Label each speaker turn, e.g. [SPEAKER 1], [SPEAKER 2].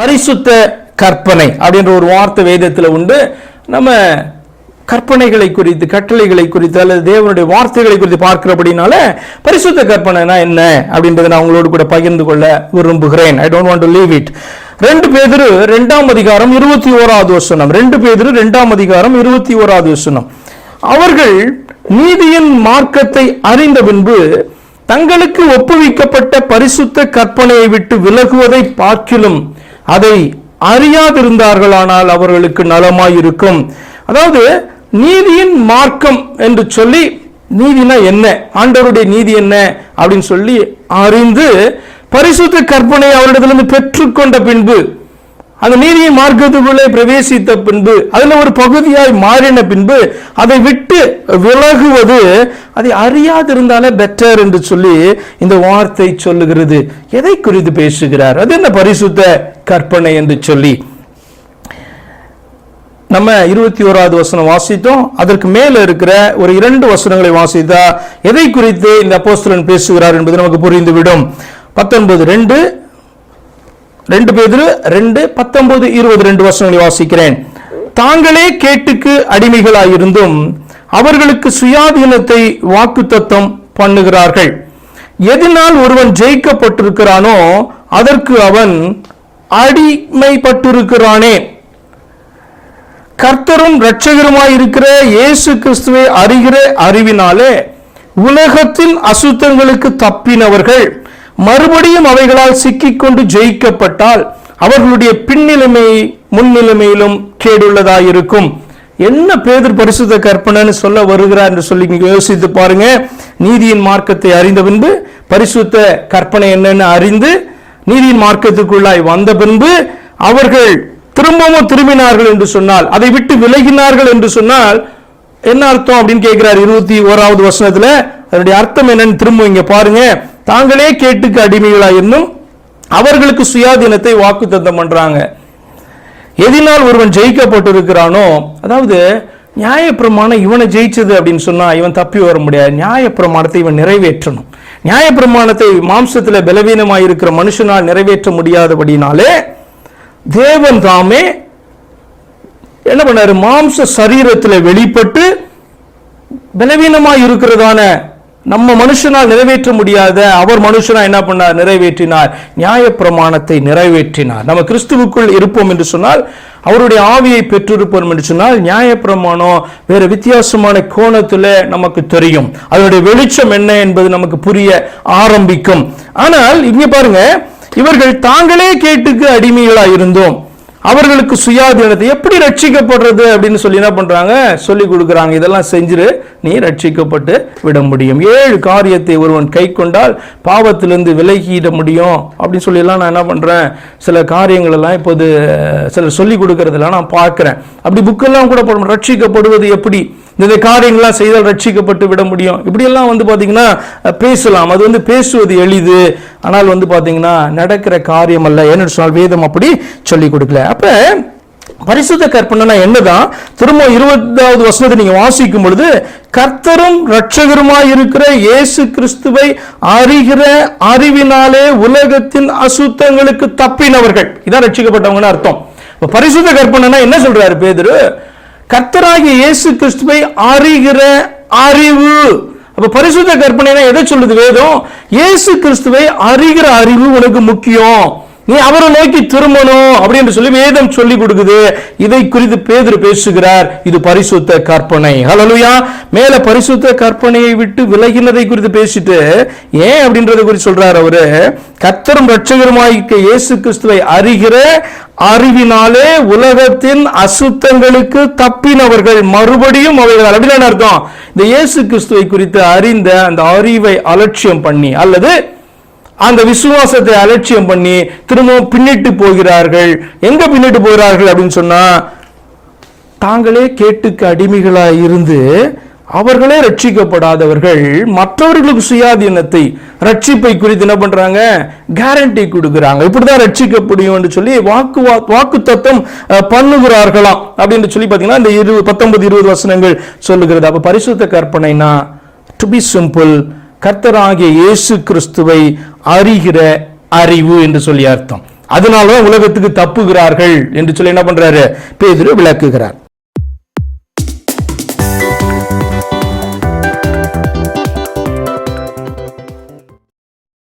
[SPEAKER 1] பரிசுத்த கற்பனை அப்படின்ற ஒரு வார்த்தை வேதத்தில் உண்டு. நம்ம கற்பனைகளை குறித்து கட்டளைகளை குறித்து அல்லது தேவனுடைய வார்த்தைகளை குறித்து பார்க்கிறபடினால பரிசுத்த கற்பனைனா என்ன அப்படின்றத நான் உங்களோடு கூட பகிர்ந்து கொள்ள விரும்புகிறேன். I don't want to leave it ரெண்டு பேதிரு ரெண்டாம் அதிகாரம் இருபத்தி ஓராவது வசனம். ரெண்டு பேதிரு ரெண்டாம் அதிகாரம் இருபத்தி ஓராவது வசனம். அவர்கள் நீதியின் மார்க்கத்தை அறிந்த பின்பு தங்களுக்கு ஒப்புவிக்கப்பட்ட பரிசுத்த கற்பனையை விட்டு விலகுவதை பார்க்கிலும். அதை அறியாதிருந்தார்களானால் அவர்களுக்கு நலமாயிருக்கும். அதாவது நீதியின் மார்க்கம் என்று சொல்லி நீதினா என்ன? ஆண்டவருடைய நீதி என்ன? அப்படின்னு சொல்லி அறிந்து பரிசுத்த கற்பனை அவரிடத்திலிருந்து பெற்றுக்கொண்ட பின்பு அந்த நீதியை மார்க்கத்துக்குள்ளே பிரவேசித்த பின்பு அதில் ஒரு பகுதியாய் மாறின பின்பு அதை விட்டு விலகுவது அதை அறியாதிருந்தாலே பெட்டர் என்று சொல்லி இந்த வார்த்தை சொல்லுகிறது. எதை குறித்து பேசுகிறார்? அது என்ன பரிசுத்த கற்பனை என்று சொல்லி. நம்ம இருபத்தி ஓராவது வசனம் வாசித்தோம். அதற்கு மேல இருக்கிற ஒரு இரண்டு வசனங்களை வாசித்தா எதை குறித்து இந்த அப்போஸ்தலன் பேசுகிறார் என்பது நமக்கு புரிந்துவிடும். பத்தொன்பது ரெண்டு ரெண்டு பேதிரு ரெண்டு பத்தொன்பது இருபது ரெண்டு வருஷங்களை வாசிக்கிறேன். தாங்களே கேட்டுக்கு அடிமைகளாயிருந்தும் அவர்களுக்கு சுயாதீனத்தை வாக்குத்தத்தம் பண்ணுகிறார்கள். எதனால் ஒருவன் ஜெயிக்கப்பட்டிருக்கிறானோ அதற்கு அவன் அடிமைப்பட்டிருக்கிறானே. கர்த்தரும் இரட்சகருமாய் இருக்கிற இயேசு கிறிஸ்துவை அறிகிற அறிவினாலே உலகத்தின் அசுத்தங்களுக்கு தப்பினவர்கள். மறுபடியும் அவைகளால் சிக்கிக்கொண்டு ஜெயிக்கப்பட்டால் அவர்களுடைய பின்னிலைமை முன்னிலைமையிலும் கேடுள்ளதாயிருக்கும். என்ன பேதர் பரிசுத்த கற்பனைன்னு சொல்ல வருகிறார் என்று சொல்லி நீங்க யோசித்து பாருங்க. நீதியின் மார்க்கத்தை அறிந்த பின்பு பரிசுத்த கற்பனை என்னன்னு அறிந்து நீதியின் மார்க்கத்துக்குள்ளாய் வந்த பின்பு அவர்கள் திரும்பவும் திரும்பினார்கள் என்று சொன்னால் அதை விட்டு விலகினார்கள் என்று சொன்னால் என்ன அர்த்தம் அப்படின்னு கேட்கிறார் இருபத்தி ஓராவது வசனத்துல. அதனுடைய அர்த்தம் என்னன்னு திரும்ப இங்க பாருங்க. தாங்களே கேட்டுக்கு அடிமைகளா இருந்தும் அவர்களுக்கு சுயாதீனத்தை வாக்குத்தத்தம் பண்றாங்க. எதினால் ஒருவன் ஜெயிக்கப்பட்டிருக்கிறானோ அதாவது நியாயப்பிரமாணம் இவனை ஜெயிச்சது அப்படின்னு சொன்னா இவன் தப்பி வர முடியாது. நியாயப்பிரமாணத்தை இவன் நிறைவேற்றணும். நியாயப்பிரமாணத்தை மாம்சத்தில் பலவீனமாக இருக்கிற மனுஷனால் நிறைவேற்ற முடியாதபடினாலே தேவன் தாமே என்ன பண்ணாரு? மாம்ச சரீரத்தில் வெளிப்பட்டு பலவீனமாக இருக்கிறதான நம்ம மனுஷனால் நிறைவேற்ற முடியாத அவர் மனுஷனா என்ன பண்ணார்? நிறைவேற்றினார். நியாய பிரமாணத்தை நிறைவேற்றினார். நம்ம கிறிஸ்துவுக்குள் இருப்போம் என்று சொன்னால் அவருடைய ஆவியை பெற்றிருப்போம் என்று சொன்னால் நியாயப்பிரமாணம் வேற வித்தியாசமான கோணத்துல நமக்கு தெரியும். அதனுடைய வெளிச்சம் என்ன என்பது நமக்கு புரிய ஆரம்பிக்கும். ஆனால் இங்க பாருங்க இவர்கள் தாங்களே கேட்டுக்கு அடிமைகளா இருந்தோம் அவர்களுக்கு சுயாதீனத்தை எப்படி ரட்சிக்கப்படுறது அப்படின்னு சொல்லி என்ன பண்ணுறாங்க சொல்லி கொடுக்குறாங்க. இதெல்லாம் செஞ்சிரு நீ ரட்சிக்கப்பட்டு விட முடியும். ஏழு காரியத்தை ஒருவன் கை கொண்டால் பாவத்திலிருந்து விலகிட முடியும். அப்படின்னு சொல்லியெல்லாம் நான் என்ன பண்ணுறேன் சில காரியங்களெல்லாம் இப்போது சிலர் சொல்லி கொடுக்கறதெல்லாம் நான் பார்க்குறேன். அப்படி புக்கெல்லாம் கூட போடணும். ரட்சிக்கப்படுவது எப்படி? இந்த காரியங்கள்லாம் செய்தால் ரட்சிக்கப்பட்டு விட முடியும். இப்படியெல்லாம் வந்து பார்த்தீங்கன்னா பேசலாம். அது வந்து பேசுவது எளிது. ஆனால் வந்து பார்த்தீங்கன்னா நடக்கிற காரியம் அல்ல. ஏன்னு சொன்னால் வேதம் அப்படி சொல்லி கொடுக்கல. அப்ப பரிசுத்த கற்பனைனா என்னதான்? திரும்ப இருபதாவது வசனத்தை நீங்க வாசிக்கும் பொழுது கர்த்தரும் ரட்சகருமா இருக்கிற இயேசு கிறிஸ்துவை அறிகிற அறிவினாலே உலகத்தின் அசுத்தங்களுக்கு தப்பினவர்கள். இதான் ரட்சிக்கப்பட்டவங்கன்னு அர்த்தம். பரிசுத்த கற்பனைனா என்ன சொல்றாரு பேதரு? கர்த்தராகிய இயேசு கிறிஸ்துவை அறிகிற அறிவு. அப்ப பரிசுத்த கற்பனை எதை சொல்லுது வேதம்? இயேசு கிறிஸ்துவை அறிகிற அறிவு உனக்கு முக்கியம். நீ அவரை நோக்கி திரும்பணும் அப்படின்னு சொல்லி வேதம் சொல்லி கொடுக்குது. இதை குறித்து பேதர் பேசுகிறார். இது பரிசுத்த கற்பனை. ஹலலுயா மேல பரிசுத்த கற்பனையை விட்டு விலகினதை குறித்து பேசிட்டு ஏன் அப்படின்றத குறித்து சொல்றார் அவரு? கத்தரும் ரட்சகருமாய்க்க இயேசு கிறிஸ்துவை அறிகிற அறிவினாலே உலகத்தின் அசுத்தங்களுக்கு தப்பினவர்கள் மறுபடியும் அவைகள். அப்படின்னு அர்த்தம்? இந்த இயேசு கிறிஸ்துவை குறித்து அறிந்த அந்த அறிவை அலட்சியம் பண்ணி அல்லது அந்த விசுவாசத்தை அலட்சியம் பண்ணி திரும்பவும் பின்னிட்டு போகிறார்கள். எங்க பின்னிட்டு போகிறார்கள் அப்படின்னு சொன்னா தாங்களே கேட்டுக்கு அடிமைகளாய் இருந்து அவர்களே ரட்சிக்கப்படாதவர்கள் மற்றவர்களுக்கு சுயாதீனத்தை ரட்சிப்பை குறித்து என்ன பண்றாங்க? கேரண்டி கொடுக்குறாங்க. இப்படிதான் ரட்சிக்க முடியும் என்று சொல்லி வாக்கு வாக்கு தத்துவம் பண்ணுகிறார்களாம். அப்படின்னு சொல்லி பாத்தீங்கன்னா இந்த இரு பத்தொன்பது இருபது வசனங்கள் சொல்லுகிறது. அப்ப பரிசுத்த கற்பனைனா டு பி சிம்பிள் கர்த்தராகிய இயேசு கிறிஸ்துவை அறிகிற அறிவு என்று சொல்லி அர்த்தம். அதனாலதான் உலகத்துக்கு தப்புகிறார்கள் என்று சொல்லி என்ன பண்றாரு? பேதுரு விளக்குகிறார்.